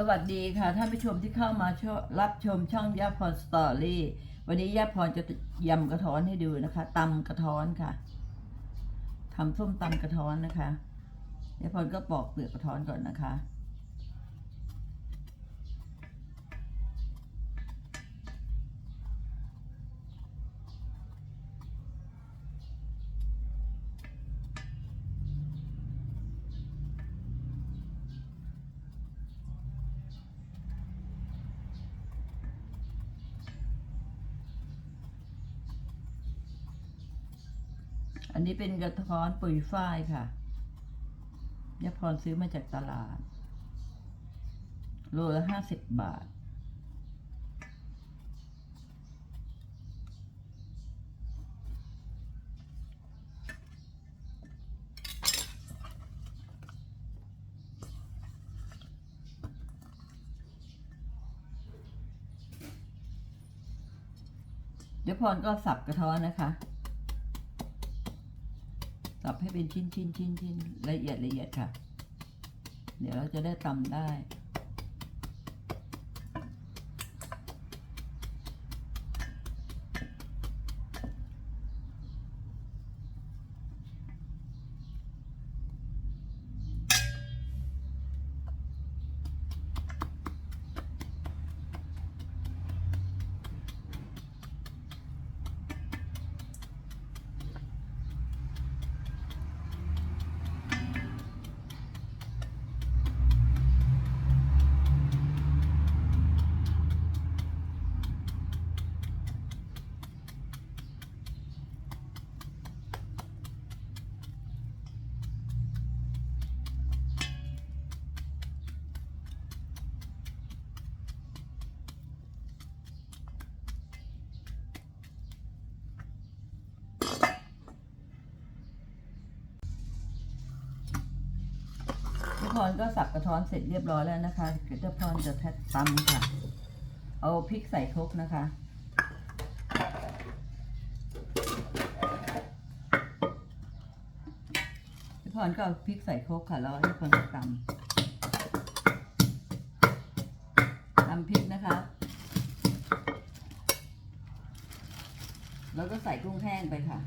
สวัสดีค่ะท่านผู้ชมที่เข้ามารับชมช่องย่าพรสตอรี่วันนี้ย่าพรจะยำกระท้อนให้ดูนะคะตำกระท้อนค่ะทำส้มตำกระท้อนนะคะย่าพรก็ปอกเปลือกกระท้อนก่อนนะคะ อันนี้เป็นกระท้อนปุยฝ้ายค่ะยาพรซื้อมาจากตลาด โลละห้าสิบบาท เดี๋ยวพรก็สับกระท้อนนะคะ สับให้เป็นชิ้นชิ้นชิ้นชิ้นละเอียดละเอียดค่ะ เดี๋ยวเราจะได้ตำได้ ทุกพรก็สับกระท้อนเสร็จเรียบร้อยแล้วนะคะเดี๋ยวพรจะแทะตำค่ะ เอาพริกใส่ครกนะคะพี่พรก็เอาพริกใส่ครกค่ะแล้วให้คนตำตำพริกนะคะ แล้วก็ใส่กุ้งแห้งไปค่ะ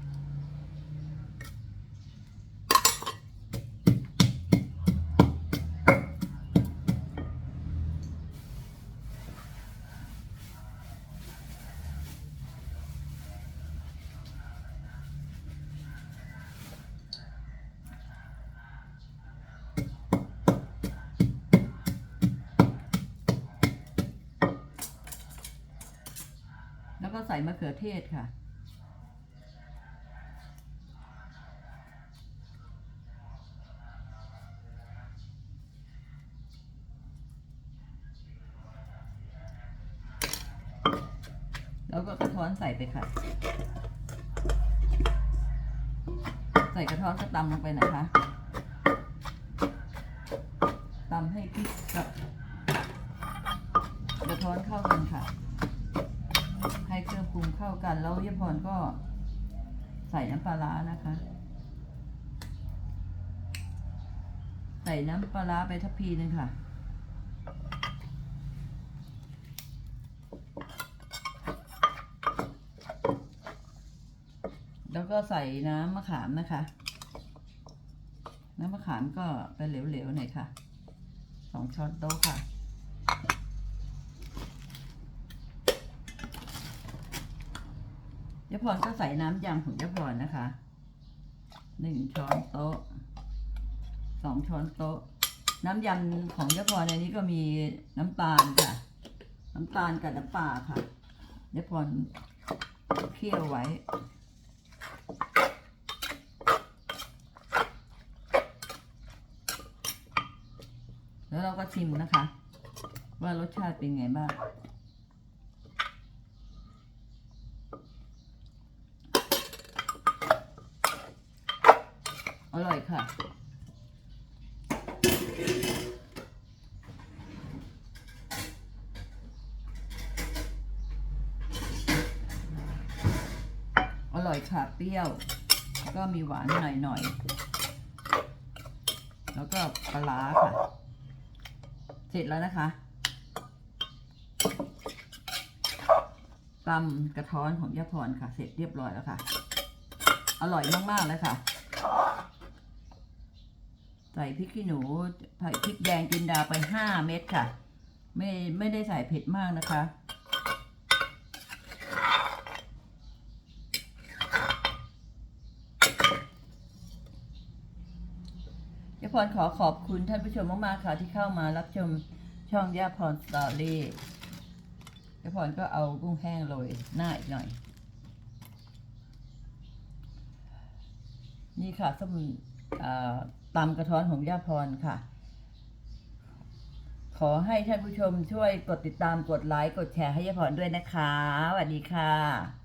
มะเขือเทศค่ะ แล้วก็กระท้อนใส่ไปค่ะ ใส่กระท้อนก็ตำลงไปนะคะตำให้พริกกับกระท้อนเข้ากันค่ะ รุงเข้ากัน แล้วยพรก็ใส่น้ำปลาร้านะคะ ใส่น้ำปลาร้าไปทัพพีหนึงค่ะแล้วก็ใส่น้ำมะขามนะคะ น้ำมะขามก็ไปเหลวๆหน่อยค่ะ สองช้อนโต๊ะค่ะ ยะพรก็ใส่น้ำยำของยะพรนะคะหนึ่งช้อนโต๊ะสองช้อนโต๊ะ น้ำยำของยะพรในนี้ก็มีน้ำตาลค่ะ น้ำตาลกับน้ำปลาค่ะยะพรเคี่ยวไว้แล้วเราก็ชิมนะคะ ว่ารสชาติเป็นไงบ้าง ร่อยค่ะอร่อยค่ะเปรี้ยว ก็มีหวานหน่อยๆ แล้วก็ปลาค่ะ เสร็จแล้วนะคะตำกระท้อนของย่าพรค่ะ เสร็จเรียบร้อยแล้วค่ะ อร่อยมาก ๆ เลยค่ะ ส่พริกขี้หนูใส่พริกแดงจินดาไปห้าเม็ดค่ะ ไม่ไม่ได้ใส่เผ็ดมากนะคะ ยาพรขอขอบคุณท่านผู้ชมมาก ๆ ค่ะที่เข้ามารับชมช่องยาพรสตอรี่ยาพรก็เอากุ้งแห้งโรยหน้าอีกหน่อย นี่ค่ะส้ม ตำกระท้อนของย่าพรค่ะ ขอให้ท่านผู้ชมช่วยกดติดตามกดไลค์กดแชร์ให้ย่าพรด้วยนะคะสวัสดีค่ะ